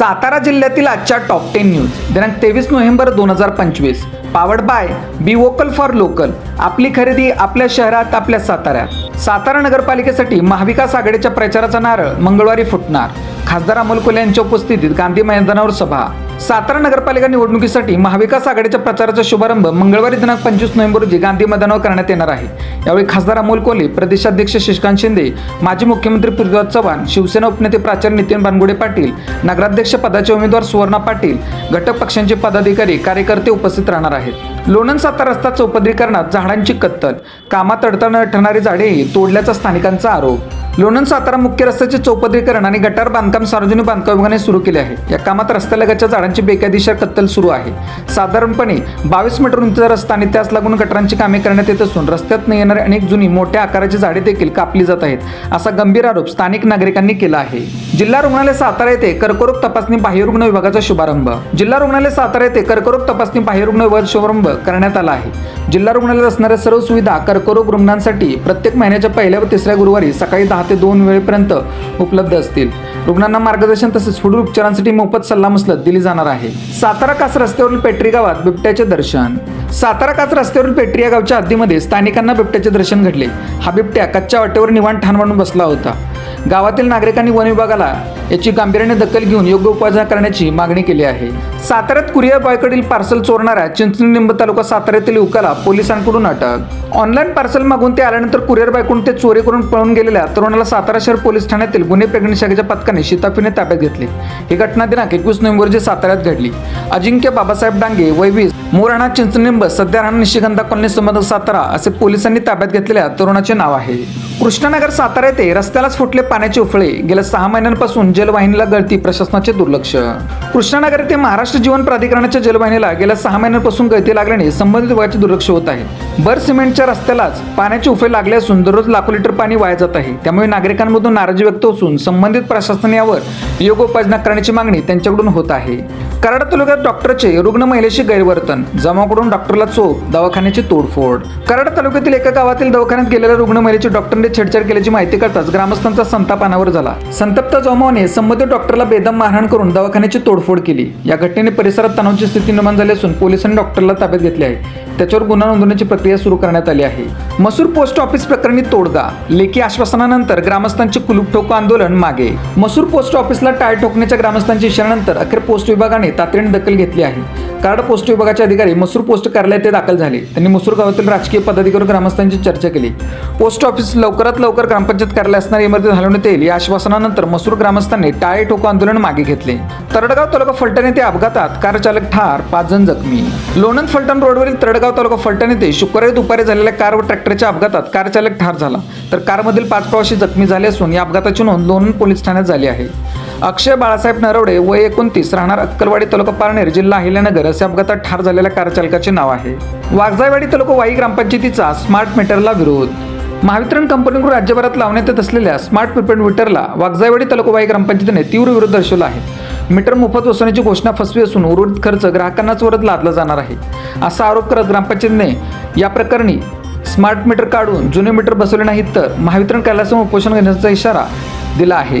सातारा जिल्ह्यातील आजच्या top ten news दिनांक तेवीस नोव्हेंबर दोन हजार पंचवीस. Powered by be vocal for local आपली खरेदी आपल्या शहरात आपल्या साताऱ्यात. सातारा नगरपालिकेसाठी महाविकास आघाडीच्या प्रचाराचा नारळ मंगळवारी फुटणार. खासदार अमोल कोल्हे यांच्या उपस्थितीत गांधी मैदानावर सभा. सातारा नगरपालिका निवडणुकीसाठी महाविकास आघाडीच्या प्रचाराचा शुभारंभ मंगळवारी दिनांक पंचवीस नोव्हेंबर रोजी गांधी मैदानावर करण्यात येणार आहे. यावेळी खासदार अमोल कोल्हे प्रदेशाध्यक्ष शशिकांत शिंदे माजी मुख्यमंत्री पृथ्वीराज चव्हाण शिवसेना उपनेते प्राचार्य नितीन बानगुडे पाटील नगराध्यक्ष पदाचे उमेदवार सुवर्णा पाटील घटक पक्षांचे पदाधिकारी कार्यकर्ते उपस्थित राहणार आहेत. लोणंद सातारा रस्ता चौपदरीकरणात झाडांची कत्तल कामात अडथळा ठरणारी झाडेही तोडल्याचा स्थानिकांचा आरोप. लोणंद सातारा मुख्य रस्त्याचे चौपदरीकरण आणि गटार बांधकाम सार्वजनिक बांधकाम विभागाने सुरू केले आहे. या कामात रस्त्यालगतच्या झाडांची बेकायदेशीर कत्तल सुरू आहे. साधारणपणे बावीस मीटर उंचीचा रस्ता आणि त्यास लागून गटारांची कामे करण्यात येत असून रस्त्यात न येणारी अनेक जुनी मोठ्या आकाराची झाडे देखील कापली जात आहेत असा गंभीर आरोप स्थानिक नागरिकांनी केला आहे. जिल्हा रुग्णालय सातारा येथे कर्करोग तपासणी बाह्यरुग्ण विभागाचा शुभारंभ. जिल्हा रुग्णालय सातारा येथे कर्करोग तपासणी बाह्यरुग्ण विभाग शुभारंभ करण्यात आला आहे. जिल्हा रुग्णालयात असणाऱ्या सर्व सुविधा कर्करोग रुग्णांसाठी प्रत्येक महिन्याच्या पहिल्या व तिसऱ्या गुरुवारी सकाळी दहा ते दोन वेळेपर्यंत उपलब्ध असतील. रुग्णांना मार्गदर्शन तसेच पुढील उपचारांसाठी मोफत सल्ला मसलत दिली जाणार आहे. सातारा कास रस्त्यावरील पेटरी गावात बिबट्याचे दर्शन. सातारा कास रस्त्यावरील पेटरी या गावच्या हद्दीमध्ये स्थानिकांना बिबट्याचे दर्शन घडले. हा बिबट्या कच्च्या वाटेवर निवाण ठाण मांडून बसला होता. गावातील नागरिकांनी वन विभागाला याची गांभीर्याने दखल घेऊन योग्य उपाययोजना करण्याची मागणी केली आहे. साताऱ्यात कुरिअर बॉयकडील पार्सल चोरणाऱ्या चिंचणी निंब तालुका साताऱ्यातील युवकाला पोलिसांकडून अटक. ऑनलाईन पार्सल मागून ते आल्यानंतर कुरिअर बॉयकडून ते चोरी करून पळून गेलेल्या तरुणाला सातारा शहर पोलीस ठाण्यातील गुन्हे प्रेग्नंट शाखेच्या पथकाने शिताफीने ताब्यात घेतले. ही घटना दिनांक एकवीस नोव्हेंबर रोजी साताऱ्यात घडली. अजिंक्य बाबासाहेब डांगे वैवीस मोराणा चिंचणिंब सध्या राहणार निशिगंधा कॉलनी संबंध सातारा असे पोलिसांनी ताब्यात घेतलेल्या तरुणाचे नाव आहे. कृष्णानगर सातारा येथे रस्त्यालाच फुटले पाण्याचे उफळे. गेल्या सहा महिन्यांपासून जलवाहिनीला गळती प्रशासनाचे दुर्लक्ष. कृष्णानगर येथे महाराष्ट्र जीवन प्राधिकरणाच्या जलवाहिनीला गेल्या सहा महिन्यांपासून गळती लागल्याने संबंधित विभागाचे दुर्लक्ष होत आहे. बर सिमेंटच्या रस्त्यालाच पाण्याचे उफळे लागले असून दररोज लाखो लिटर पाणी वाया जात आहे. त्यामुळे नागरिकांमधून नाराजी व्यक्त असून संबंधित प्रशासन यावर योग्य उपाययोजना करण्याची मागणी त्यांच्याकडून होत आहे. कराड तालुक्यात डॉक्टरचे रुग्ण महिलेशी गैरवर्तन. जमाकडून डॉक्टरला चोप दवाखान्याची तोडफोड. कराड तालुक्यातील एका गावातील दवाखान्यात गेलेल्या रुग्ण महिलेची डॉक्टरने छेडछाड केल्याची माहिती कळताच ग्रामस्थांचा संताप अनावर झाला. संतप्त जमावाने संबंधित डॉक्टरला बेदम मारहाण करून दवाखान्याची तोडफोड केली. या घटनेने परिसरात तणावची स्थिती निर्माण झाली असून पोलिसांनी डॉक्टरला ताब्यात घेतले आहे. त्याच्यावर गुन्हा नोंदवण्याची प्रक्रिया सुरू करण्यात आली आहे. मसूर पोस्ट ऑफिस प्रकरणी तोडगा लेखी आश्वासनानंतर ग्रामस्थांचे कुलूप ठोको आंदोलन मागे. मसूर पोस्ट ऑफिसला टाळ ठोकण्याच्या ग्रामस्थांच्या इशाऱ्यानंतर अखेर पोस्ट विभागाने तातडीने दखल घेतली आहे. कार्ड पोस्ट विभागाचे अधिकारी मसूर पोस्ट कार्यालयात ते दाखल झाले. त्यांनी मसूर गावातील राजकीय पदाधिकारी ग्रामस्थांची चर्चा केली. पोस्ट ऑफिस लवकरात लवकर ग्रामपंचायत कार्यालय असणारी इमारती हलवण्यात येईल या आश्वासनानंतर मसूर ग्रामस्थांनी टाळे ठोको आंदोलन मागे घेतले. तरडगाव तालुका फलटण येथे अपघातात कार चालक ठार पाच जण जखमी. लोणंद फलटण रोडवरील तरडगाव तालुका फलटण येथे शुक्रवारी दुपारी झालेल्या कार व ट्रॅक्टरच्या अपघातात कार चालक ठार झाला. तर कारमधील पाच प्रवासी जखमी झाले असून या अपघाताची नोंद लोणंद पोलीस ठाण्यात झाली आहे. अक्षय बाळासाहेब नरवडे वय एकोणतीस राहणार अक्कलवाडी तालुका पारनेर जिल्हा अहिल्यानगर असे अपघातात ठार झालेल्या कारचालकाचे नाव आहे. वाघजायवाडी तालुका वाई ग्रामपंचायतीचा स्मार्ट मीटरला विरोध. महावितरण कंपनीकडून राज्यभरात लावण्यात येत असलेल्या स्मार्ट प्रिपेड मीटरला वाघजायवाडी तालुका वाई ग्रामपंचायतीने तीव्र विरोध दर्शवला आहे. मीटर मोफत बसवण्याची घोषणा फसवी असून उर्वरित खर्च ग्राहकांनाच वरच लादला जाणार आहे असा आरोप करत ग्रामपंचायतीने या प्रकरणी स्मार्ट मीटर काढून जुने मीटर बसवले नाहीत तर महावितरण कार्यालयासमोर उपोषण घेण्याचा इशारा दिला आहे.